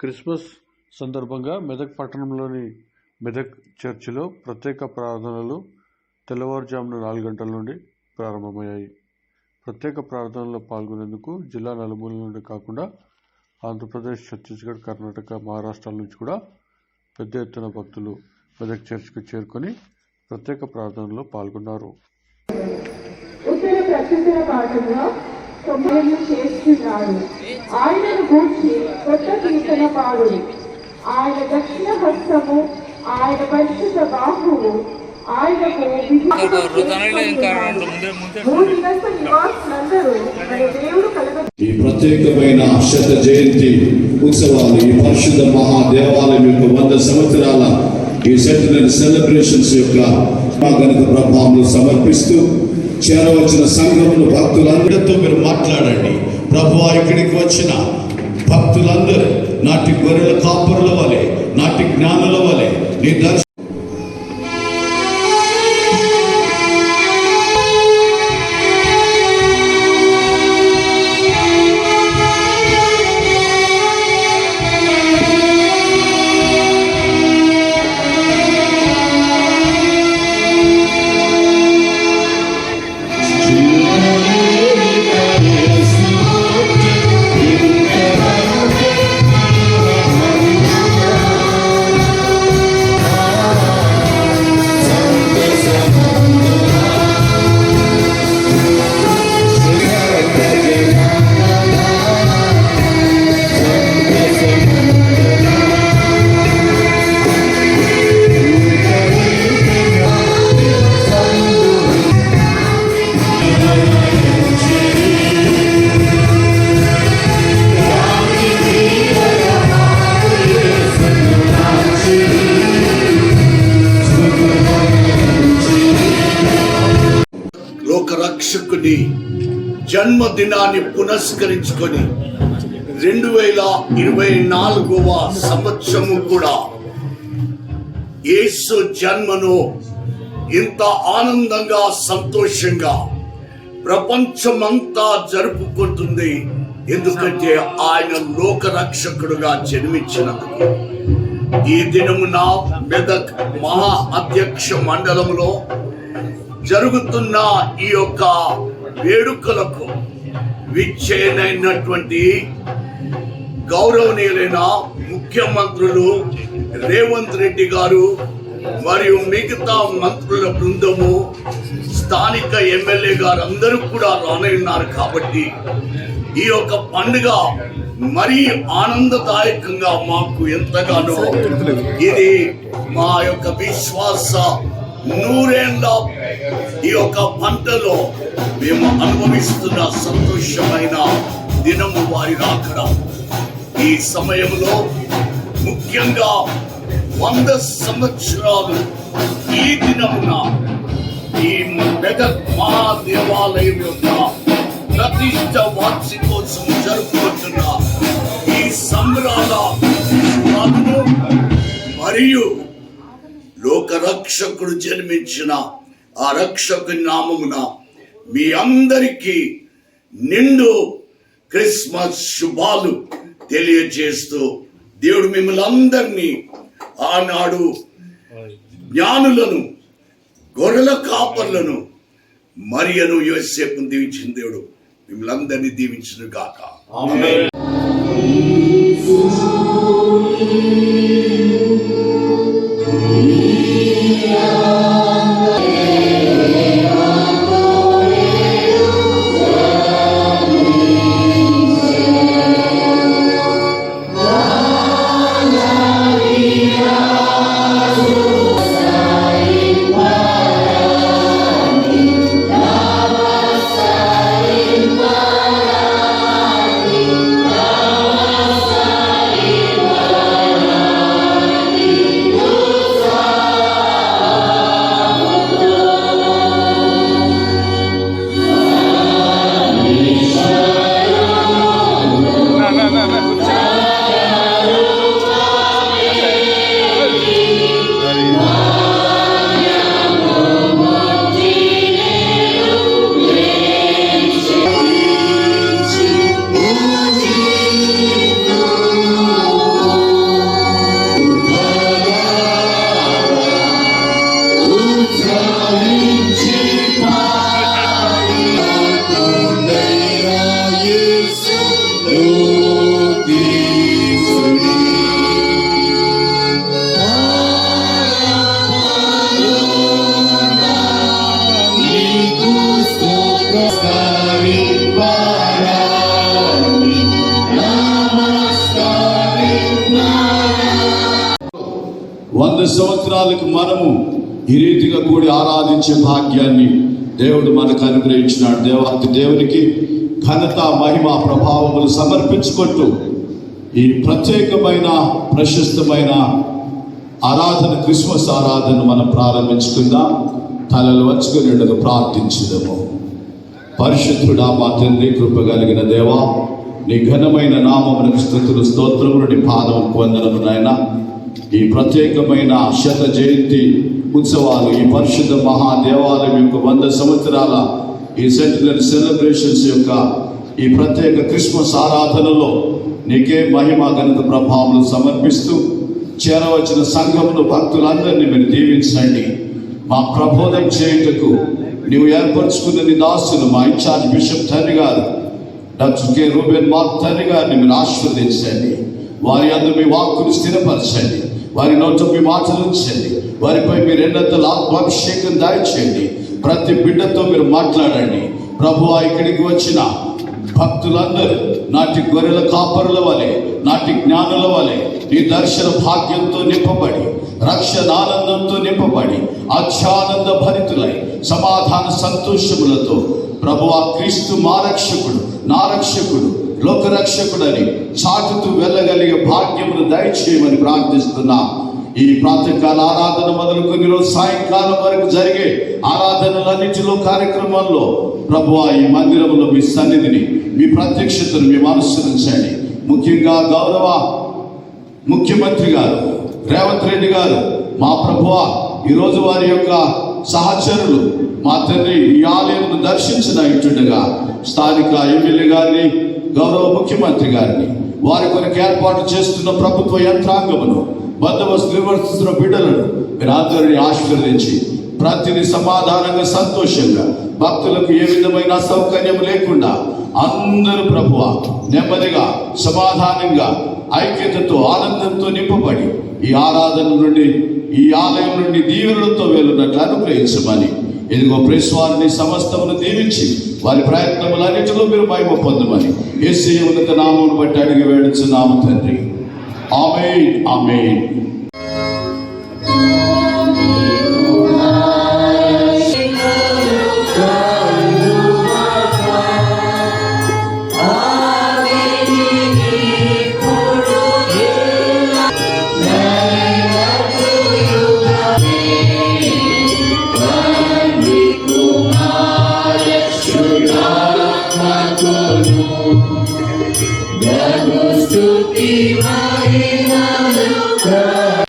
Christmas సందర్భంగా మెదక్ పట్టణంలోని మెదక్ చర్చిలో ప్రత్యేక ప్రార్థనలు తెల్లవారుజామున నాలుగు గంటల నుండి ప్రారంభమయ్యాయి. ప్రత్యేక ప్రార్థనలో పాల్గొనేందుకు జిల్లా నలుమూల నుండి కాకుండా ఆంధ్రప్రదేశ్ ఛత్తీస్గఢ్ కర్ణాటక మహారాష్ట్రాల నుంచి కూడా పెద్ద ఎత్తున భక్తులు మెదక్ చర్చికి చేరుకొని ప్రత్యేక ప్రార్థనలో పాల్గొన్నారు. చేస్తున్నాడు ఆయనను గూర్చి కొత్త కీర్తన పాడుడి ఆయన దక్షిణ హస్తము ఆయన పరిశుద్ధ బాహువు ఆయనకు ఈ ప్రత్యేకమైన శత జయంతి ఉత్సవాలు ఈ పరిశుద్ధ మహా దేవాలయం యొక్క వంద సంవత్సరాల ఈ సెంటనరీ సెలబ్రేషన్స్ యొక్క గణిత ప్రభావం సమర్పిస్తూ చేరవచ్చిన సంఘములు భక్తులందరితో మీరు మాట్లాడండి. ప్రభు ఇక్కడికి వచ్చిన భక్తులందరూ నాటి గొర్రెల కాపురుల వలె నాటి జ్ఞానుల వలె నీ దర్శ లోకరక్షకుని జన్మదినాన్ని పునస్కరించుకొని రెండు వేల ఇరవై నాలుగవ సంవత్సరము కూడా యేసు జన్మను ఇంత ఆనందంగా సంతోషంగా ప్రపంచమంతా జరుపుకుంటుంది. ఎందుకంటే ఆయన లోకరక్షకుడుగా జన్మించినందుకు. ఈ దినమున మెదక్ మహా అధ్యక్ష మండలంలో జరుగుతున్న ఈ యొక్క వేడుకలకు విచ్చేనైనటువంటి గౌరవనీయులైన ముఖ్యమంత్రులు రేవంత్ రెడ్డి గారు మరియు మిగతా మంత్రుల బృందము స్థానిక ఎమ్మెల్యే గారు అందరూ కూడా రానున్నారు కాబట్టి ఈ యొక్క పండుగ మరీ ఆనందదాయకంగా మాకు ఎంతగానో ఇది మా యొక్క విశ్వాస నూరేళ్ళ ఈ యొక్క పంటలో మేము అనుభవిస్తున్న సంతోషమైన దినము వారి రాకడ. ఈ సమయంలో ముఖ్యంగా వంద సంవత్సరాలు ఈ దినమున ఈ మెదక్ మహాదేవాలయం యొక్క ప్రతిష్ట వార్షికోత్సవం జరుపుకుంటున్న ఈ సంబరాల మరియు లోక రక్షకుడు జన్మించిన ఆ రక్షకుని నామమున మీ అందరికీ నిండు క్రిస్మస్ శుభాలు తెలియజేస్తూ దేవుడు మిమ్మల్ని అందరినీ ఆనాడు జ్ఞానులను గొర్రెల కాపర్లను మరియను యోసేపు దీవించిన దేవుడు మిమ్మల్ని అందరినీ దీవించిన గాక సంవత్సరాలకు మనము ఈ రీతిగా కూడి ఆరాధించే భాగ్యాన్ని దేవుడు మనకు అనుగ్రహించినాడు. దేవాతి దేవునికి ఘనత మహిమ ప్రభావములు సమర్పించుకుంటూ ఈ ప్రత్యేకమైన ప్రశస్తమైన ఆరాధన క్రిస్మస్ ఆరాధన మనం ప్రారంభించుకుందాం. తలలు వచ్చుకునేట్టుగా ప్రార్థించుదాము. పరిశుద్ధుడా మా తండ్రి కృప కలిగిన దేవా నీ ఘనమైన నామమునకు స్థుతులు స్తోత్రములు నీ పాదముకు వందనము నాయన. ఈ ప్రత్యేకమైన శత జయంతి ఉత్సవాలు ఈ పరిశుద్ధ మహాదేవాలయం యొక్క వంద సంవత్సరాల ఈ సెంటినరీ సెలబ్రేషన్స్ యొక్క ఈ ప్రత్యేక క్రిస్మస్ ఆరాధనలో నీకే మహిమ గణిత ప్రభావం సమర్పిస్తూ చేరవచ్చిన సంఘమును భక్తులందరినీ మీరు దీవించండి. మా ప్రబోధం చేయుటకు నీవు ఏర్పరచుకున్న నీ దాసులు మా ఇన్ఛార్జ్ బిషప్ తండ్రి గారు డాక్టర్ కె. రూబెన్ మార్క్ తండ్రి గారిని మీరు ఆశీర్వదించండి. వారి అందు మీ వాక్కును స్థిరపరచండి. వారి నోట మేము ఆచరించండి వారిపై మీరు ఎన్నతల ఆత్మాభిషేకం దాయిచేయండి ప్రతి బిడ్డతో మీరు మాట్లాడండి. ప్రభు ఇక్కడికి వచ్చిన భక్తులందరూ నాటి గొర్రెల కాపరుల వలె నాటి జ్ఞానుల వలె నీ దర్శన భాగ్యంతో నింపబడి రక్షణ ఆనందంతో నింపబడి అత్యానంద భరితులై సమాధాన సంతోషములతో. ప్రభు ఆ క్రీస్తు మా రక్షకుడు నా రక్షకుడు లోకరక్షకుడని చాటుతూ వెళ్ళగలిగే భాగ్యమును దయచేయమని ప్రార్థిస్తున్నా. ఈ ప్రాతకాల ఆరాధన మొదలుకొని రోజు సాయంకాలం వరకు జరిగే ఆరాధనలన్నింటిలో కార్యక్రమాల్లో ప్రభు ఈ మందిరంలో మీ సన్నిధిని మీ ప్రత్యక్షతను మేము అనుసరించండి. ముఖ్యంగా గౌరవ ముఖ్యమంత్రి గారు రేవంత్ రెడ్డి గారు మా ప్రభువ ఈరోజు వారి యొక్క సహచరులు మా తండ్రి ఈ ఆలయంను దర్శించిన ఇటుండగా స్థానిక ఎమ్మెల్యే గారిని గౌరవ ముఖ్యమంత్రి గారిని వారి కొరకు ఏర్పాటు చేస్తున్న ప్రభుత్వ యంత్రాంగమును బందోబస్తు నిర్వర్తిస్తున్న బిడ్డలను మీరు అందరినీ ఆశీర్వదించి ప్రతిని సమాధానంగా సంతోషంగా భక్తులకు ఏ విధమైన అసౌకర్యం లేకుండా అందరూ ప్రభువ నెమ్మదిగా సమాధానంగా ఐక్యతతో ఆనందంతో నింపబడి ఈ ఆరాధన నుండి ఈ ఆలయం నుండి దీవెనలతో వెళ్ళినట్లు అనుగ్రహించమని ఇదిగో ప్రేస్ వారిని సమస్తమును దీవించి వారి ప్రయత్నములన్నిటిలో మీరు మహిమ పొందమని ఏసీ ఉన్నత నామమును బట్టి అడిగి నామ తండ్రి. ఆమె ఆమె 岩